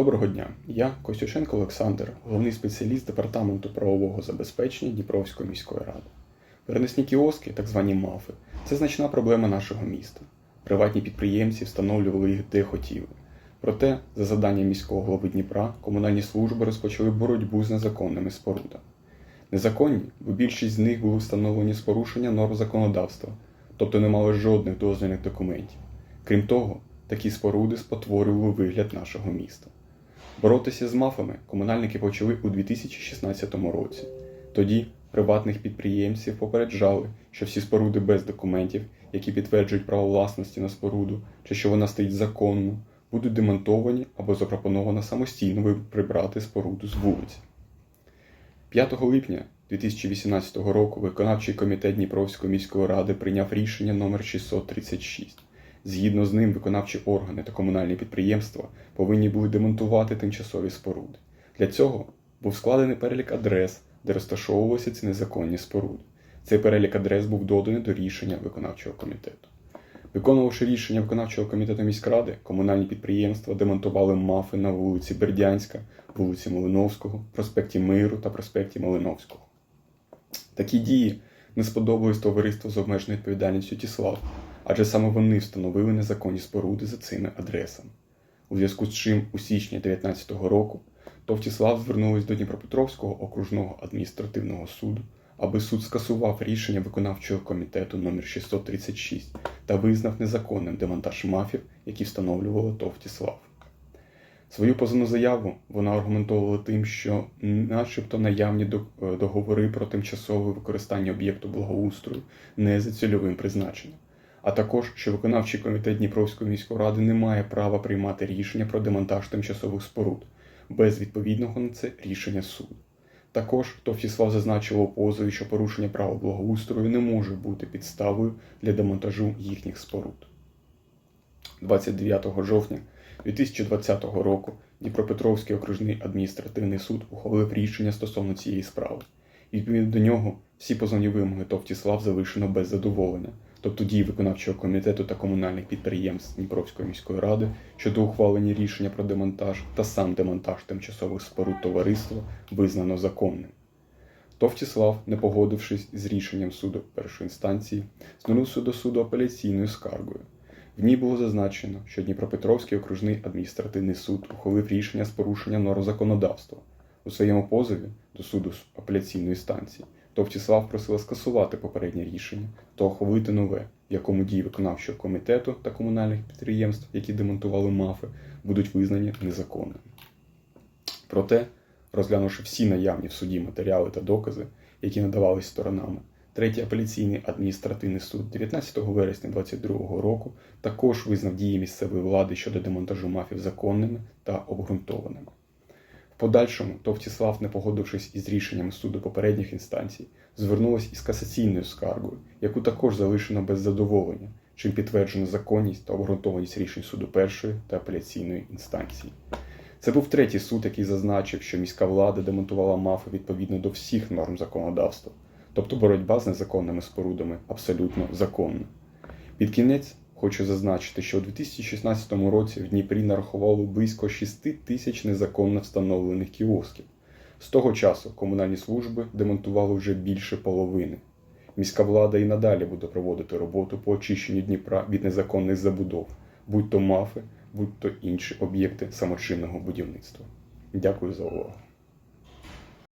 Доброго дня. Я Костюченко Олександр, головний спеціаліст департаменту правового забезпечення Дніпровської міської ради. Перенесні кіоски, так звані мафи, це значна проблема нашого міста. Приватні підприємці встановлювали їх де хотіли. Проте, за заданням міського голови Дніпра, комунальні служби розпочали боротьбу з незаконними спорудами. Незаконні, бо більшість з них були встановлені з порушення норм законодавства, тобто не мали жодних дозвільних документів. Крім того, такі споруди спотворювали вигляд нашого міста. Боротися з мафами комунальники почали у 2016 році. Тоді приватних підприємців попереджали, що всі споруди без документів, які підтверджують право власності на споруду, чи що вона стоїть законно, будуть демонтовані або запропоновано самостійно прибрати споруду з вулиці. 5 липня 2018 року виконавчий комітет Дніпровської міської ради прийняв рішення номер 636. Згідно з ним, виконавчі органи та комунальні підприємства повинні були демонтувати тимчасові споруди. Для цього був складений перелік адрес, де розташовувалися ці незаконні споруди. Цей перелік адрес був доданий до рішення виконавчого комітету. Виконувавши рішення виконавчого комітету міськради, комунальні підприємства демонтували мафи на вулиці Бердянська, вулиці Малиновського, проспекті Миру та проспекті Малиновського. Такі дії не сподобались товариству з обмеженою відповідальністю Тіслав, адже саме вони встановили незаконні споруди за цими адресами. У зв'язку з чим у січні 2019 року Товтіслав звернулись до Дніпропетровського окружного адміністративного суду, аби суд скасував рішення виконавчого комітету номер 636 та визнав незаконним демонтаж мафів, які встановлювали Товтіслав. Свою позовну заяву вона аргументовувала тим, що начебто наявні договори про тимчасове використання об'єкту благоустрою не за цільовим призначенням, а також, що виконавчий комітет Дніпровської міської ради не має права приймати рішення про демонтаж тимчасових споруд без відповідного на це рішення суду. Також Товтіслав зазначив у позові, що порушення права благоустрою не може бути підставою для демонтажу їхніх споруд. 29 жовтня 2020 року Дніпропетровський окружний адміністративний суд ухвалив рішення стосовно цієї справи. Відповідно до нього, всі позовні вимоги Товтіслав залишено без задоволення, тобто дії виконавчого комітету та комунальних підприємств Дніпровської міської ради щодо ухвалення рішення про демонтаж та сам демонтаж тимчасових споруд товариства визнано законним. Товтіслав, не погодившись з рішенням суду першої інстанції, звернувся до суду апеляційною скаргою. В ній було зазначено, що Дніпропетровський окружний адміністративний суд ухвалив рішення з порушення норм законодавства. У своєму позові до суду апеляційної станції Товтіслав просила скасувати попереднє рішення та ухвалити нове, в якому дії виконавчого комітету та комунальних підприємств, які демонтували мафи, будуть визнані незаконними. Проте, розглянувши всі наявні в суді матеріали та докази, які надавались сторонами, Третій апеляційний адміністративний суд 19 вересня 2022 року також визнав дії місцевої влади щодо демонтажу мафів законними та обґрунтованими. Подальшому Товтіслав, не погодившись із рішенням суду попередніх інстанцій, звернулась із касаційною скаргою, яку також залишено без задоволення, чим підтверджено законність та обґрунтованість рішень суду першої та апеляційної інстанції. Це був третій суд, який зазначив, що міська влада демонтувала мафи відповідно до всіх норм законодавства. Тобто боротьба з незаконними спорудами абсолютно законна. Під кінець хочу зазначити, що у 2016 році в Дніпрі нарахували близько 6 тисяч незаконно встановлених кіосків. З того часу комунальні служби демонтували вже більше половини. Міська влада і надалі буде проводити роботу по очищенню Дніпра від незаконних забудов, будь то мафи, будь то інші об'єкти самочинного будівництва. Дякую за увагу.